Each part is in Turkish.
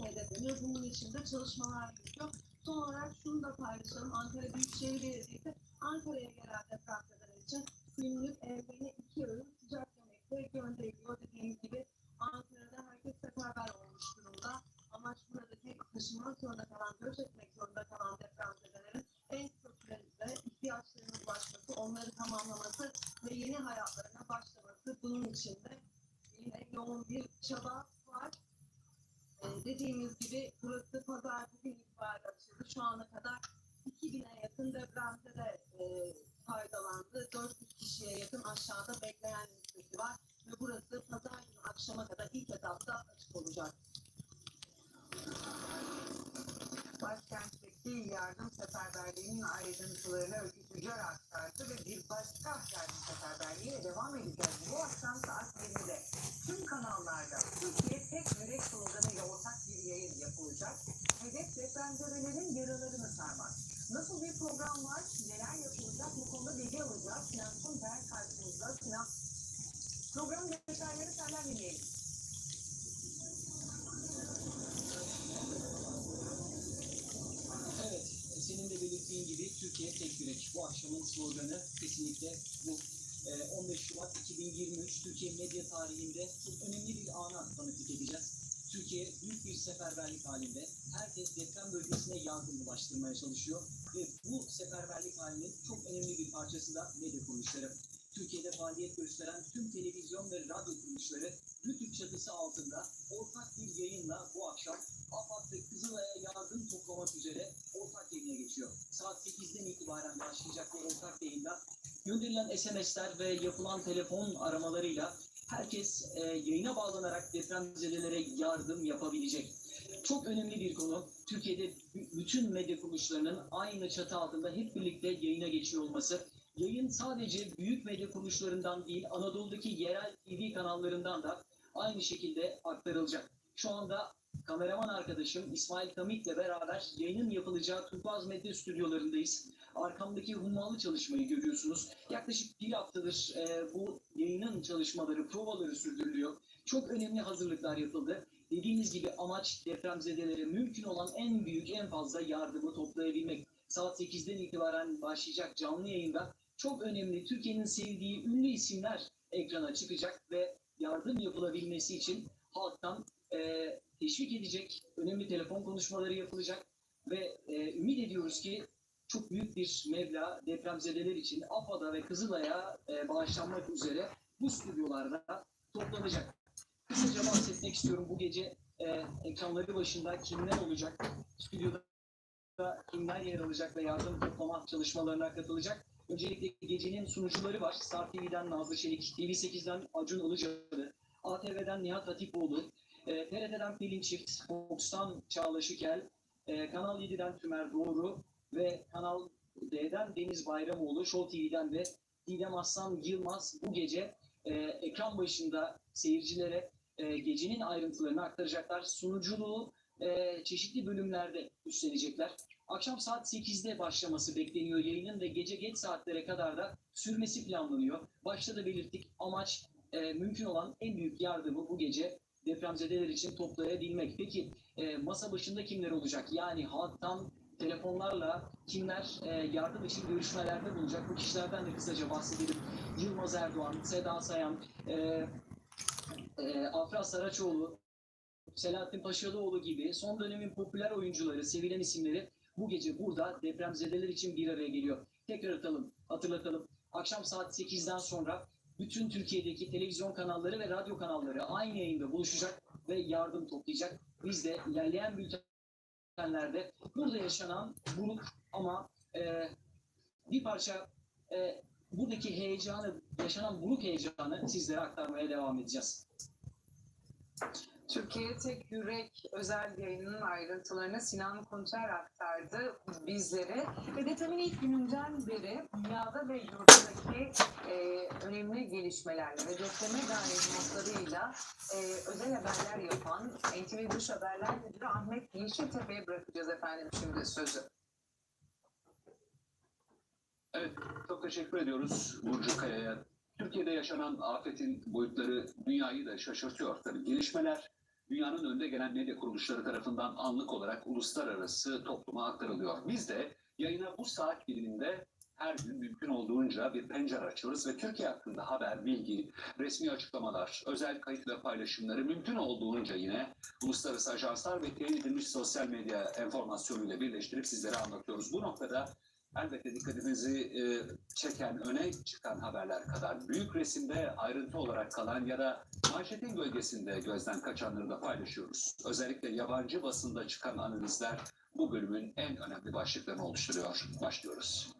hedefleniyor. Bunun için de çalışmalar yürütüyor. Son olarak şunu da paylaşalım. Ankara Büyükşehir Belediyesi Ankara'ya gelen depremzedeler için günlük evlerine iki öğün sıcak yemekle gönderiyor. Dediğimiz gibi Ankara'da herkes seferber olmuş durumda. Amaç buradaki taşınmak zorunda kalan, göç etmek zorunda kalan depremzedelerin en sürede ihtiyaçlarına ulaşması, onları tamamlaması ve yeni hayatlarına başlaması. Bunun için de yine yoğun bir çaba var. Dediğimiz gibi burası pazar bugün itibariyle açıldı. Şu ana kadar 2000'e yakın depremde de e, faydalandı. 400 kişiye yakın aşağıda bekleyen listesi var. Ve burası pazar günü akşama kadar ilk etapta açık olacak. Başkentteki yardım seferberliğinin ayrıntılarını Öykü Tüccar aktardı ve bir başka yardım seferberliğiyle devam edeceğiz. Bu akşam saat 20'de tüm kanallarda Türkiye tek yürek sloganıyla ortak bir yayın yapılacak. Hedef depremzedelerin yaralarını sarmak. Nasıl bir program var, neler yapılacak bu konuda bilgi alacağız. Sinan Kunter karşımızda. Sinan, programın detayları senden dinleyelim. Evet, senin de belirttiğin gibi Türkiye tek yürek. Bu akşamın sloganı kesinlikle bu. Ee, 15 Şubat 2023 Türkiye medya tarihinde çok önemli bir ana tanıklık edeceğiz. Türkiye büyük bir seferberlik halinde. Herkes deprem bölgesine yardım ulaştırmaya çalışıyor. Ve bu seferberlik halinin çok önemli bir parçası da medya kuruluşları. Türkiye'de faaliyet gösteren tüm televizyon ve radyo kuruluşları Rütük çatısı altında ortak bir yayınla bu akşam AFAD ve Kızılay'a yardım toplamak üzere ortak yayına geçiyor. Saat 8'den itibaren başlayacak bu ortak yayında gönderilen SMS'ler ve yapılan telefon aramalarıyla herkes e, yayına bağlanarak depremzedelere yardım yapabilecek. Çok önemli bir konu. Türkiye'de bütün medya kuruluşlarının aynı çatı altında hep birlikte yayına geçiyor olması. Yayın sadece büyük medya kuruluşlarından değil, Anadolu'daki yerel TV kanallarından da aynı şekilde aktarılacak. Şu anda kameraman arkadaşım İsmail Kamik'le beraber yayının yapılacağı Turkuaz Medya stüdyolarındayız. Arkamdaki hummalı çalışmayı görüyorsunuz. Yaklaşık bir haftadır e, bu yayının çalışmaları, provaları sürdürülüyor. Çok önemli hazırlıklar yapıldı. Dediğimiz gibi amaç depremzedelere mümkün olan en büyük, en fazla yardımı toplayabilmek. Saat 8'den itibaren başlayacak canlı yayında çok önemli Türkiye'nin sevdiği ünlü isimler ekrana çıkacak ve yardım yapılabilmesi için halktan e, teşvik edecek önemli telefon konuşmaları yapılacak ve e, ümit ediyoruz ki çok büyük bir meblağ depremzedeler için AFAD'a ve Kızılay'a e, bağışlanmak üzere bu stüdyolarda toplanacak. Kısaca bahsetmek istiyorum bu gece e, ekranları başında kimler olacak, stüdyoda kimler yer alacak ve yardım toplama çalışmalarına katılacak. Öncelikle gecenin sunucuları var. Star TV'den Nazlı Çelik, TV8'den Acun Ilıcalı, ATV'den Nihat Hatipoğlu, e, TRT'den Pelin Çift, Fox'tan Çağla Şikel, e, Kanal 7'den Tümer Doğru ve Kanal D'den Deniz Bayramoğlu, Show TV'den de Didem Aslan Yılmaz bu gece e, ekran başında seyircilere e, gecenin ayrıntılarını aktaracaklar. Sunuculuğu e, çeşitli bölümlerde üstlenecekler. Akşam saat 8'de başlaması bekleniyor yayının ve gece geç saatlere kadar da sürmesi planlanıyor. Başta da belirttik amaç e, mümkün olan en büyük yardımı bu gece depremzedeler için toplayabilmek. Peki e, masa başında kimler olacak? Yani halktan telefonlarla kimler e, yardım için görüşmelerde bulunacak? Bu kişilerden de kısaca bahsedelim. Yılmaz Erdoğan, Seda Sayan, e, e, Afra Saraçoğlu, Selahattin Paşalıoğlu gibi son dönemin popüler oyuncuları, sevilen isimleri bu gece burada depremzedeler için bir araya geliyor. Tekrar atalım, hatırlatalım. Akşam saat 8'den sonra bütün Türkiye'deki televizyon kanalları ve radyo kanalları aynı yayında buluşacak ve yardım toplayacak. Biz de ilerleyen bültenlerde burada yaşanan buruk ama e, bir parça e, buradaki heyecanı, yaşanan buruk heyecanı sizlere aktarmaya devam edeceğiz. Türkiye Tek Yürek özel yayınının ayrıntılarını Sinan Kunter aktardı bizlere. Ve depremin ilk gününden beri dünyada ve yurttaki e, önemli gelişmelerle ve depreme dair notlarıyla e, özel haberler yapan NTV Dış Haberler Müdürü Ahmet Yeşiltepe'ye bırakacağız efendim şimdi sözü. Evet, çok teşekkür ediyoruz Burcu Kaya'ya. Türkiye'de yaşanan afetin boyutları dünyayı da şaşırtıyor tabii. Gelişmeler dünyanın önde gelen medya kuruluşları tarafından anlık olarak uluslararası topluma aktarılıyor. Biz de yayına bu saat diliminde her gün mümkün olduğunca bir pencere açıyoruz ve Türkiye hakkında haber, bilgi, resmi açıklamalar, özel kayıt ve paylaşımları mümkün olduğunca yine uluslararası ajanslar ve teyin edilmiş sosyal medya enformasyonuyla birleştirip sizlere anlatıyoruz. Bu noktada elbette dikkatinizi e, çeken, öne çıkan haberler kadar büyük resimde ayrıntı olarak kalan ya da manşetin gölgesinde gözden kaçanları da paylaşıyoruz. Özellikle yabancı basında çıkan analizler bu bölümün en önemli başlıklarını oluşturuyor. Başlıyoruz.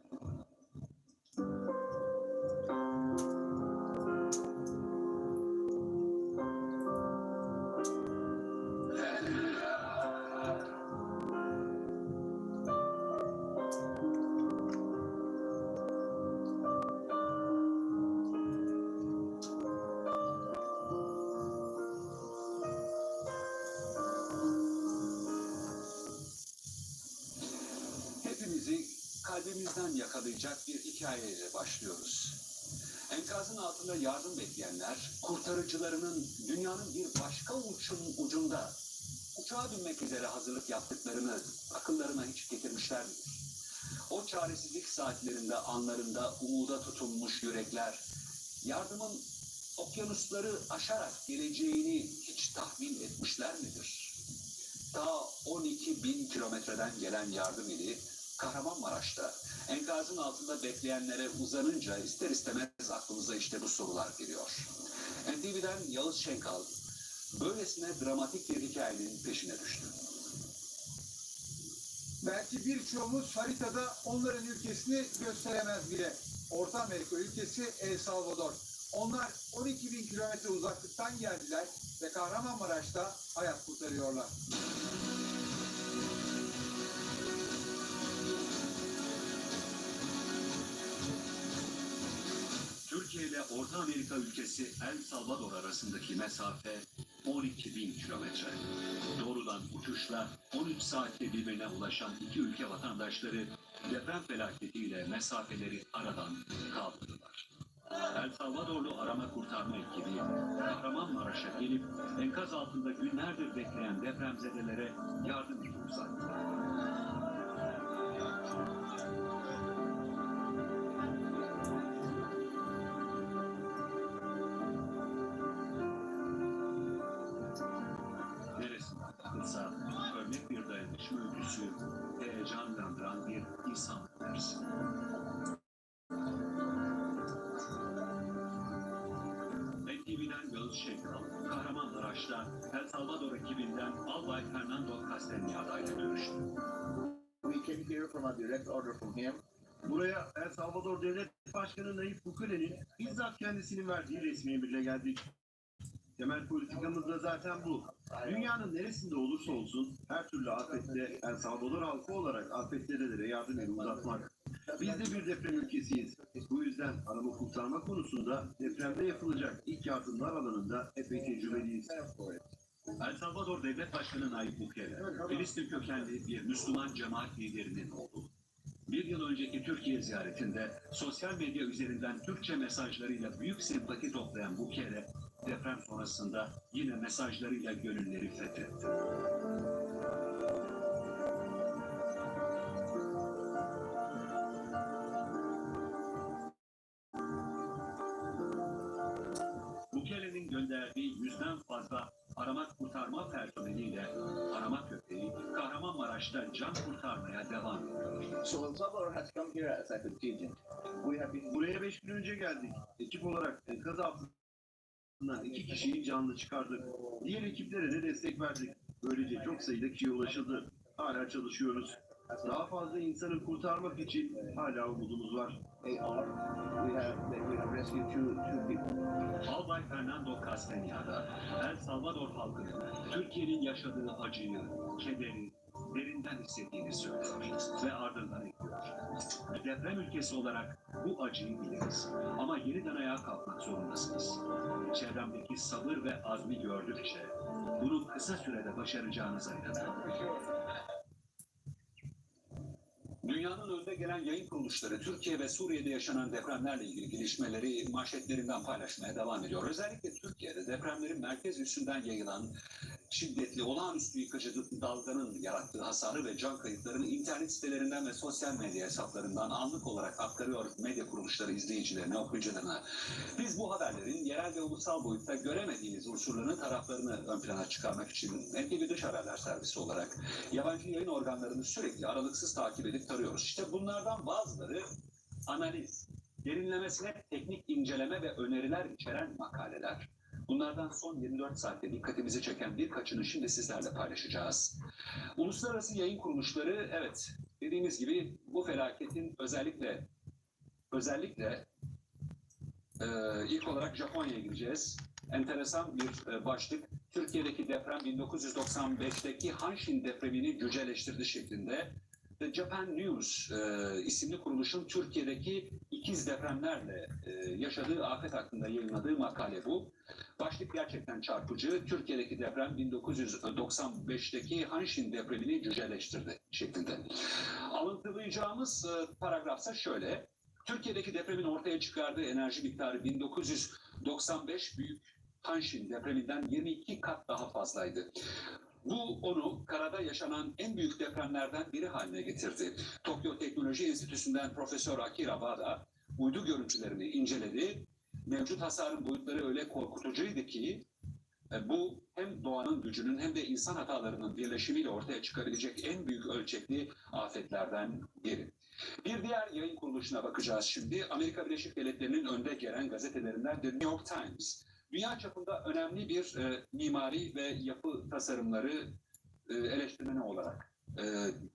Kalbimizden yakalayacak bir hikayeyle başlıyoruz. Enkazın altında yardım bekleyenler, kurtarıcılarının dünyanın bir başka uçun ucunda uçağa binmek üzere hazırlık yaptıklarını akıllarına hiç getirmişler midir? O çaresizlik saatlerinde, anlarında umuda tutulmuş yürekler, yardımın okyanusları aşarak geleceğini hiç tahmin etmişler midir? Ta 12 bin kilometreden gelen yardım ili Kahramanmaraş'ta enkazın altında bekleyenlere uzanınca ister istemez aklımıza işte bu sorular geliyor. NTV'den Yağız Şenkal böylesine dramatik bir hikayenin peşine düştü. Belki birçoğumuz haritada onların ülkesini gösteremez bile. Orta Amerika ülkesi El Salvador. Onlar 12 bin kilometre uzaklıktan geldiler ve Kahramanmaraş'ta hayat kurtarıyorlar. İle Orta Amerika ülkesi El Salvador arasındaki mesafe 12 bin kilometre. Doğrudan uçuşla 13 saatte birbirine ulaşan iki ülke vatandaşları deprem felaketiyle mesafeleri aradan kaldırdılar. El Salvadorlu arama kurtarma ekibi Kahramanmaraş'a gelip enkaz altında günlerdir bekleyen depremzedelere yardım eli. NTV'den Yağız Şenkal, Kahramanmaraş'ta El Salvador ekibinden Albay Fernando Castañeda ile görüştü. We came here from a direct order from him. Buraya El Salvador Devlet Başkanı Nayib Bukele'nin bizzat kendisinin verdiği resmi emirle geldik. Temel politikamız da zaten bu. Dünyanın neresinde olursa olsun her türlü afette El Salvador halkı olarak afetzedelere yardım eli uzatmak. Biz de bir deprem ülkesiyiz. Bu yüzden arama kurtarma konusunda depremde yapılacak ilk yardımlar alanında epey tecrübeliyiz. El Salvador Devlet Başkanı Nayib Bukele, Filistin kökenli bir Müslüman cemaat liderinin oğlu. Bir yıl önceki Türkiye ziyaretinde sosyal medya üzerinden Türkçe mesajlarıyla büyük sempati toplayan Bukele, deprem sonrasında yine mesajlarıyla gönülleri fethetti. Gönderdiği yüzden fazla arama kurtarma personeliyle arama köpeği Kahramanmaraş'ta can kurtarmaya devam ediyor. So Salvador has come here as a contingent. We have been Buraya beş gün önce geldik. Ekip olarak enkaz altından iki kişiyi canlı çıkardık. Diğer ekiplere de destek verdik. Böylece çok sayıda kişiye ulaşıldı. Hala çalışıyoruz. Daha fazla insanı kurtarmak için hala umudumuz var. AR. We have we have rescued two two people. Albay Fernando Castañeda, El Salvador halkının Türkiye'nin yaşadığı acıyı, kederi derinden hissettiğini söylüyor ve ardından ekliyor. Deprem ülkesi olarak bu acıyı biliriz ama yeniden ayağa kalkmak zorundasınız. Çevremdeki sabır ve azmi gördükçe bunu kısa sürede başaracağınıza inanıyorum. Dünyanın önde gelen yayın kuruluşları Türkiye ve Suriye'de yaşanan depremlerle ilgili gelişmeleri manşetlerinden paylaşmaya devam ediyor. Özellikle Türkiye'de depremlerin merkez üstünden yayılan şiddetli, olağanüstü yıkıcı dalganın yarattığı hasarı ve can kayıplarını internet sitelerinden ve sosyal medya hesaplarından anlık olarak aktarıyor medya kuruluşları izleyicilerine, okuyucularına. Biz bu haberlerin yerel ve ulusal boyutta göremediğimiz unsurlarını, taraflarını ön plana çıkarmak için NTV Dış Haberler Servisi olarak yabancı yayın organlarını sürekli aralıksız takip edip tarıyoruz. İşte bunlardan bazıları analiz, derinlemesine teknik inceleme ve öneriler içeren makaleler. Bunlardan son 24 saatte dikkatimizi çeken birkaçını şimdi sizlerle paylaşacağız. Uluslararası yayın kuruluşları evet dediğimiz gibi bu felaketin özellikle özellikle e, ilk olarak Japonya'ya gideceğiz. Enteresan bir e, başlık. Türkiye'deki deprem 1995'teki Hanshin depremini yüceleştirdi şeklinde. The Japan News e, isimli kuruluşun Türkiye'deki ikiz depremlerle e, yaşadığı afet hakkında yayınladığı makale bu. Başlık gerçekten çarpıcı. Türkiye'deki deprem 1995'teki Hanshin depremini yüceleştirdi şeklinde. Alıntılayacağımız e, paragrafsa şöyle. Türkiye'deki depremin ortaya çıkardığı enerji miktarı 1995 büyük Hanshin depreminden 22 kat daha fazlaydı. Bu onu karada yaşanan en büyük depremlerden biri haline getirdi. Tokyo Teknoloji Enstitüsü'nden Profesör Akira Wada uydu görüntülerini inceledi. Mevcut hasarın boyutları öyle korkutucuydu ki e, bu hem doğanın gücünün hem de insan hatalarının birleşimiyle ortaya çıkabilecek en büyük ölçekli afetlerden biri. Bir diğer yayın kuruluşuna bakacağız şimdi. Amerika Birleşik Devletleri'nin önde gelen gazetelerinden The New York Times. Dünya çapında önemli bir e, mimari ve yapı tasarımları e, eleştirmeni olarak e,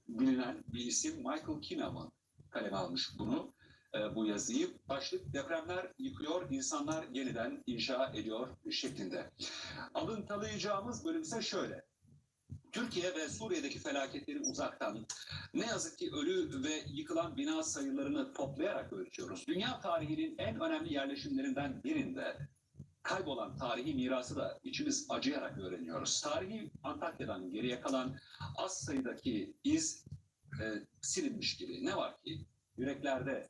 bilinen bir isim Michael Kinnaman kaleme almış bunu. e, bu yazıyı. Başlık depremler yıkıyor, insanlar yeniden inşa ediyor şeklinde. Alıntılayacağımız bölüm ise şöyle. Türkiye ve Suriye'deki felaketleri uzaktan ne yazık ki ölü ve yıkılan bina sayılarını toplayarak ölçüyoruz. Dünya tarihinin en önemli yerleşimlerinden birinde kaybolan tarihi mirası da içimiz acıyarak öğreniyoruz. Tarihi Antakya'dan geriye kalan az sayıdaki iz e, silinmiş gibi. Ne var ki yüreklerde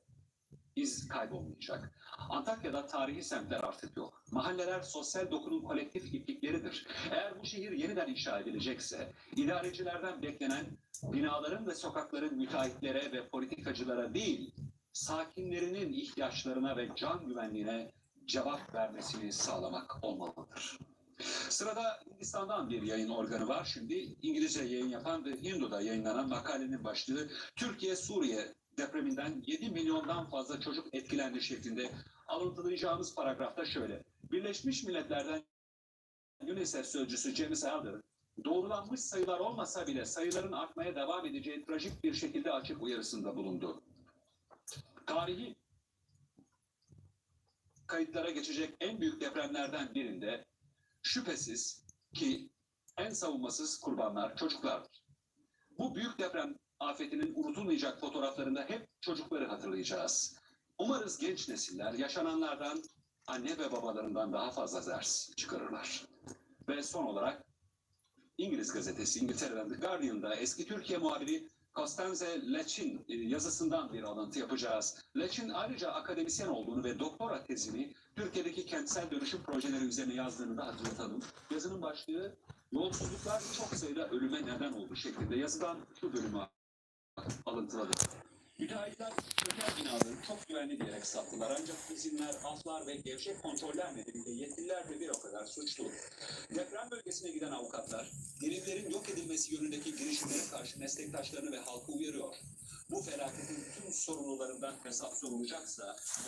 iz kaybolmayacak. Antakya'da tarihi semtler artık yok. Mahalleler sosyal dokunun kolektif iplikleridir. Eğer bu şehir yeniden inşa edilecekse, idarecilerden beklenen binaların ve sokakların müteahhitlere ve politikacılara değil, sakinlerinin ihtiyaçlarına ve can güvenliğine cevap vermesini sağlamak olmalıdır. Sırada Hindistan'dan bir yayın organı var. Şimdi İngilizce yayın yapan ve Hindu'da yayınlanan makalenin başlığı Türkiye-Suriye depreminden 7 milyondan fazla çocuk etkilendi şeklinde alıntılayacağımız paragrafta şöyle. Birleşmiş Milletler'den UNICEF sözcüsü James Elder, doğrulanmış sayılar olmasa bile sayıların artmaya devam edeceği trajik bir şekilde açık uyarısında bulundu. Tarihi kayıtlara geçecek en büyük depremlerden birinde şüphesiz ki en savunmasız kurbanlar çocuklardır. Bu büyük deprem afetinin unutulmayacak fotoğraflarında hep çocukları hatırlayacağız. Umarız genç nesiller yaşananlardan anne ve babalarından daha fazla ders çıkarırlar. Ve son olarak İngiliz gazetesi İngiltere'den The Guardian'da eski Türkiye muhabiri Constanze Leçin e, yazısından bir alıntı yapacağız. Leçin ayrıca akademisyen olduğunu ve doktora tezini Türkiye'deki kentsel dönüşüm projeleri üzerine yazdığını da hatırlatalım. Yazının başlığı yolsuzluklar çok sayıda ölüme neden oldu şeklinde yazıdan şu bölümü alıntıladı. Müteahhitler özel binaları çok güvenli diyerek sattılar ancak izinler, aflar ve gevşek kontroller nedeniyle yetkililer de bir o kadar suçlu. Deprem bölgesine giden avukatlar, gelinlerin yok edilmesi yönündeki girişimlere karşı meslektaşlarını ve halkı uyarıyor. Bu felaketin tüm sorumlularından hesap sorulacaksa